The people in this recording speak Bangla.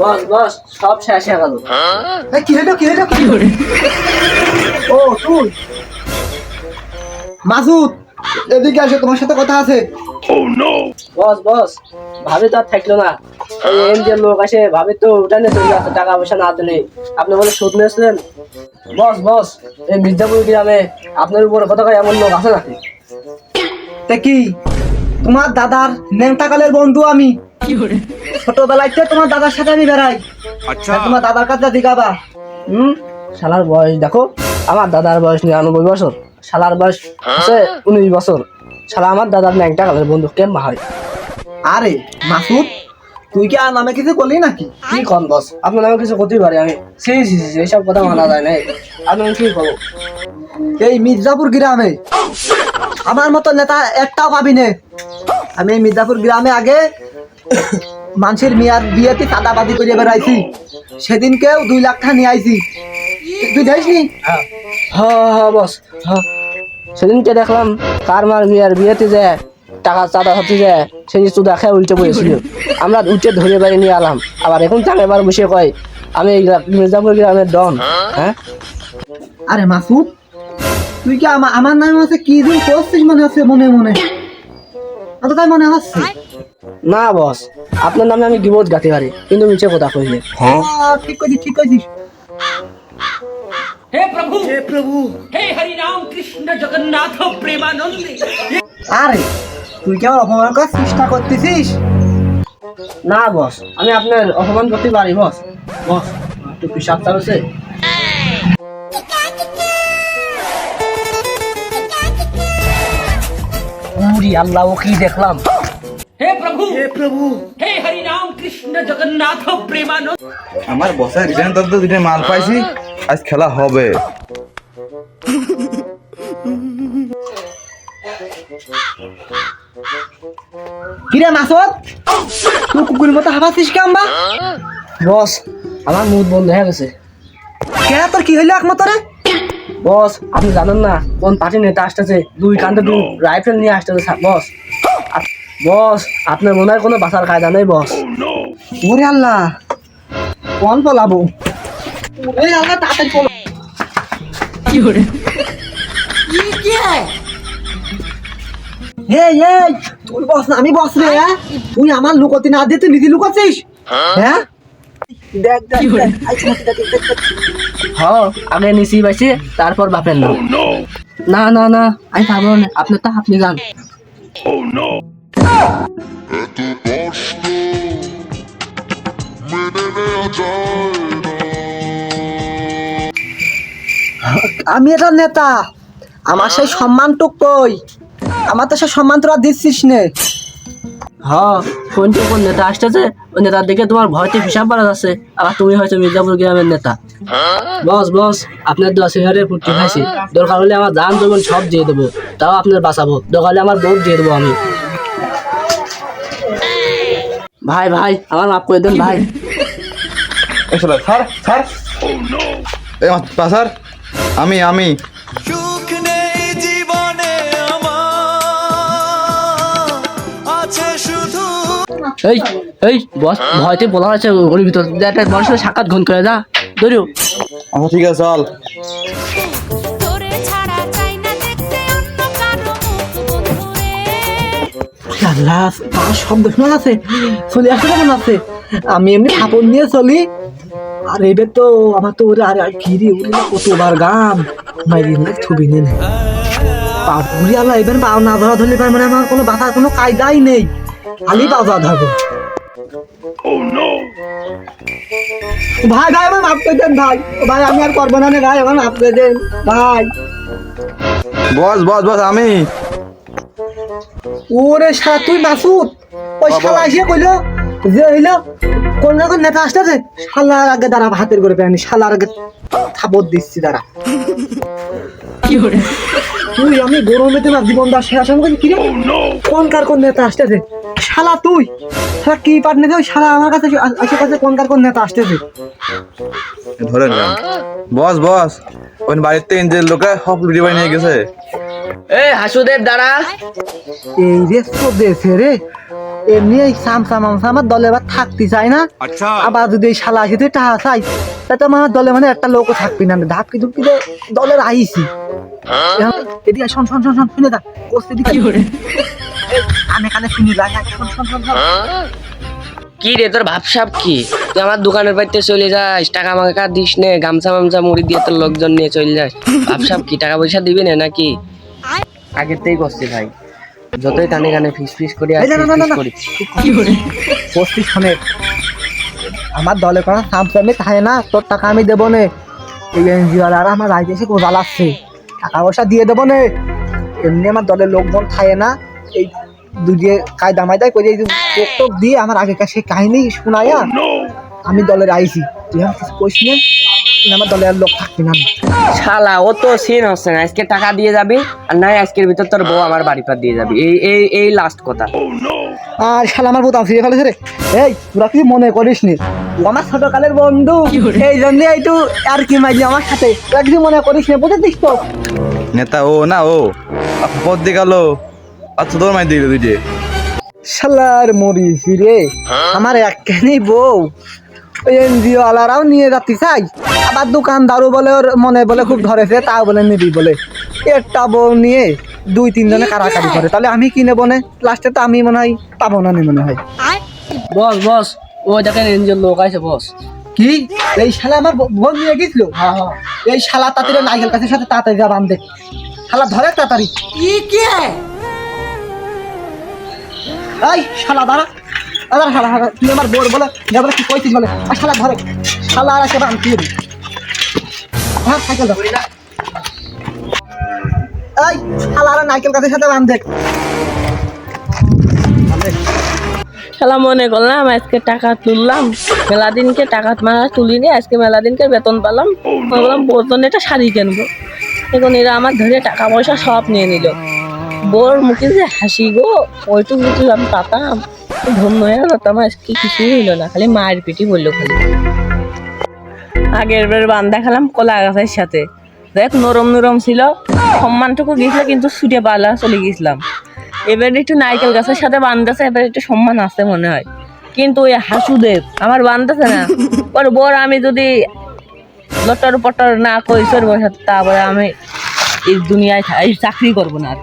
বস বস সব শেষ হয়ে গেল। কি হলো কি হলো কি হলো? ও তুই। মাসুদ এদিকে আসো তোমার সাথে কথা আছে। বস বস ভাবি তো আর থাকল না। এই এনজিওর লোক আসে ভাবি তো ওটা নিয়ে চলে যাচ্ছে টাকা পয়সা না দিলে আপনি বলে সুদ নিয়েছিলেন? বস বস এই মির্জাপুর গ্রামে আপনার উপরে কত এমন লোক আছে নাকি? তা কি? তোমার দাদার নেমতাকালের বন্ধু আমি। ছোটবেলায় তোমার দাদার সাথে আমি বেড়াই। আচ্ছা। তোমার দাদার কাছে দিগাবা হুম? শালার বয়স দেখো আমার দাদার বয়স নিরানব্বই বছর। শালার বয়স আছে উনিশ বছর। শালা আমার দাদার ন্যাংটা কালের বন্ধু কেমন হয় আরে মাসুদ তুই কি আর নামে কিছু করলি নাকি? কি কন বস? আপনার নামে কিছু করতেই পারি আমি। সি সি সি এইসব কথা মানা যায় না। আপনি কি করব? এই মির্জাপুর গ্রামে। আমার মতো নেতা একটাও পাবি নে আমি মির্জাপুর গ্রামে আগে মানুষের মিয়ার বিয়েতে চাঁদাবাদি করে বেড়াইছি। সেদিনকেও দুই লাখ টাকা নিয়ে আইছি। তুই যাইসনি হ্যাঁ। হ্যাঁ বস হ্যাঁ সেদিনকে দেখলাম কার মার বিয়ার বিয়েতে যায় টাকা চাঁদা হাতে যায় সেই চুদা খেয়ে উল্টে পড়েছিল আমরা উঠে ধরে বাড়ি নিয়ে আলাম আবার এখন চাঁদে বার বসে কয় আমি মির্জাপুর গ্রামের ডন। হ্যাঁ। আরে মাসুদ তুই কি আমার নামে আছে কি দিন করছিস মনে হচ্ছে মনে মনে? অত তাই মনে হচ্ছে না বস। আপনার নামে আমি ডিভোর্স গাতে পারি কিন্তু মিছে কথা কইলে। হ্যাঁ? ঠিক কইছিস ঠিক কইছিস হে প্রভু! হে প্রভু! হে হরি রাম কৃষ্ণ জগন্নাথ প্রেমানন্দে। আরে তুই কি আমার অপমান করার চেষ্টা করতেছিস? না বস। আমি আপনার অপমান করতে পারি বস। বস একটু পিসাব চালছে পুরী আল্লাহ ও কি দেখলাম? হে প্রভু! হে প্রভু! হে হরি নাম কৃষ্ণ জগন্নাথ প্রেমানন্দ। আমার বসায় রিটার্ন তত্ত্ব দুটো মাল পাইছি। আজ খেলা হবে। কিরে মাসুদ? তুই কুকুরের মতো হাবাসিস কাম্বা বস আমার মুখ বন্ধ হয়ে গেছে। কেন তোর কি হইল একমাত্র? বস আপনি জানেন না কোন পার্টি নেতা আসতেছে দুই কান্দে দুই রাইফেল নিয়ে আসতেছে বস। বস আপনার মনে হয় কোনো বাসার কায়দা নেই বস। ওরে আল্লাহ কোন পলাবো? ওরে আল্লাহ তাড়াতাড়ি পলা এই এই তুই বস না আমি বস রে হ্যাঁ? তুই আমার লুকোতে না দিয়ে তুই নিজে লুকোচ্ছিস? হ্যাঁ? দেখ দেখ দেখ। আইছে নাকি দেখ, দেখ, দেখ। হ আগে নিচি বাইছে তারপর বাপের নাম। না না না আমি পারব না। আপনি তো আপনি যান। না। আমি এটা নেতা। আমার সেই সম্মানটুক কই? আমার তো সেই সম্মান তোরা দিচ্ছিস নে। হ কোনটি কোন নেতা আসতেছে ওই নেতার দিকে তোমার ভয়তে হিসাব বাড়া যাচ্ছে আবার তুমি হয়তো মির্জাপুর গ্রামের নেতা। বস বস, আপনার দশ হাজারের ফুটি খাইছি। দরকার হলে আমার দান দেবেন সব দিয়ে দেবো। তাও আপনার বাঁচাবো। দরকার হলে আমার ভোট দিয়ে দেবো আমি। ভাই ভাই, আমার মাফ করে দেন, ভাই। আমার পাশার আমি আমি। এই এই বস ভয়তে বলা হয়েছে ওর ভিতর। একটা মানুষের সাক্ষাৎ ঘন করে যা ধরো। আচ্ছা ঠিক আছে চল। তোরে ছাড়া চাই না দেখতে অন্য কারও মুখ বন্ধুরে। আল্লাহ তার শব্দ শোনা আছে চলে আসতে কেমন আছে? আমি এমনি কাপড় নিয়ে চলি। আর এবার তো আমার তো ওরে আরে কি রে উড়ি না কতবার গাম মাইরি না ছবি নেই পাপুরি আল্লাহ এবার না ধরা ধরলে মানে আমার কোনো বাধার কোনো কায়দাই নেই। খালি ধরবো ভাই ভাই আমার মাফ করে দেন ভাই। ভাই আমি আর করব না ভাই আমার মাফ করে দেন ভাই। বস বস বস আমি। ওরে শালা তুই মাসুদ ওই শালা এসে কইলো যে হইল কোন না কোন নেতা আসতেছে শালার আগে দাঁড়া হাতের করে পেয়ে শালার আগে থাপত দিচ্ছি দাঁড়া। তুই আমি গরমে তোমার জীবন দাস শেষ আমি বলছি, কিরে কোন কার কোন নেতা আসতেছে শালা তুই? শালা কি পাট নেতা ওই শালা আমার কাছে আশেপাশে কোন কার কোন নেতা আসতেছে? ধরে নিলাম বস বস। ওই বাড়িতে ইঞ্জের লোকে সব লুটি বাই নিয়ে গেছে। এই হাসুদেব দাঁড়া। এই রে তো দেশে রে এমনি এই সামসা মামসা আমার দলে আবার থাকতে চাই না। আবার যদি এই শালা আসে তুই টাকা চাই। তাতে আমার দলে মানে একটা লোকও থাকবি না। ধাপকি ধুপকি দলের আইসি। এখন এদিকে শোন শোন শোন শোন শুনে দা কোস্তে দিকে কানে কানে শুনি রাখ শোন শোন শোন শোন। কি রে তোর ভাবসাব কি? তুই আমার দোকানের বাড়িতে চলে যাস টাকা মাকা দিস নে? গামছা মামছা মুড়ি দিয়ে তোর লোকজন নিয়ে চলে যাস। ভাবসাব কি টাকা পয়সা দিবি না নাকি? আগের থেকেই করছি ভাই। যতই কানে কানে ফিস ফিস করি আর ফিস করি। শোনে আমার দলে কোনো সামসা আমি থাকে না তোর টাকা আমি দেবো নে। এই এনজিও আর আমার রাইতে এসে গোজা লাগছে টাকা পয়সা দিয়ে দেবো নে। এমনি আমার দলের লোকজন থাকে না এই দুদিয়ে কায়দা মায়দায় করে টোক দিয়ে আমার আগেকার সেই কাহিনী শোনায়া আমি দলের আইছি। তুই আমার কিছু কইস নে আমার আর লোক থাকবি না। শালা ও তো সিন হচ্ছে না আজকে টাকা দিয়ে যাবি আর নাই আজকের ভিতর তোর বউ আমার বাড়ি পার দিয়ে যাবি। এই এই এই লাস্ট কথা। আর শালা আমার বোতাম ছিঁড়ে ফেলেছে রে। এই তোরা কিছু মনে করিস নি। আমার ছোটকালের বন্ধু এই জন্য একটু আর কি মাইলি আমার সাথে। তোরা কিছু মনে করিস নি বুঝেছিস তো? নেতা ও না ও। পদ গেল? আচ্ছা তোর মাই দিয়ে দুইটে। শালার মরিস রে আমার একখানি বউ। ওই এনজিও আলারাও নিয়ে যাতে চাই। আবার দোকানদারও বলে ওর মনে বলে খুব ধরেছে তাও বলে নিবি বলে। একটা বউ নিয়ে দুই তিনজনে কারাকারি করে। তাহলে আমি কি নেব না? লাস্টে তো আমি মনে হয় পাবো না নে মনে হয়। বস বস ও দেখেন এনজিওর লোক আছে বস। কি? এই শালা আমার ব- বোন নিয়ে গেছিল? এই শালা তাড়াতাড়ি নাইকেল কাছের সাথে তাড়াতাড়ি যা বান্ধে। শালা ধরে তাড়াতাড়ি। এই শালা দাঁড়া। শালা শালা তুই আমার বোর বলে যা বলে কি কইছিস বলে? আর শালা ধরে শালা আর একেবারে আনতে হবে হ্যাঁ সাইকেল ধর। এই শালা আর নাইকেল কাছের সাথে বান্ধে খেলা মনে করলাম আজকে টাকা তুললাম। মেলা দিনকে টাকা মারা তুলিনি আজকে মেলা দিনকে বেতন পেলাম। বোর জন্য একটা শাড়ি কিনবো। এখন এরা আমার ধরে টাকা পয়সা সব নিয়ে নিল। বোর মুখে যে হাসি গো, ওইটুকু যদি আমি পাতাম। ধন্য হয়ে যেতাম আজকে কিছুই হইল না, খালি মায়ের পিটি বলল খালি। আগের বার বান দেখালাম কলা গাছের সাথে। দেখ, নরম নরম ছিল, সম্মানটুকু গিয়েছিল কিন্তু ছুটে পালা চলে গেছিলাম। এবার একটু নারকেল গাছের সাথে বান্ধাছে, এবার একটু সম্মান আছে মনে হয়। কিন্তু ওই হাসুদেব, আমার বান্ধাছে না। ওর বর আমি যদি লটর পটর না কই, চড়বো তারপরে আমি এই দুনিয়ায় চাকরি করব না আর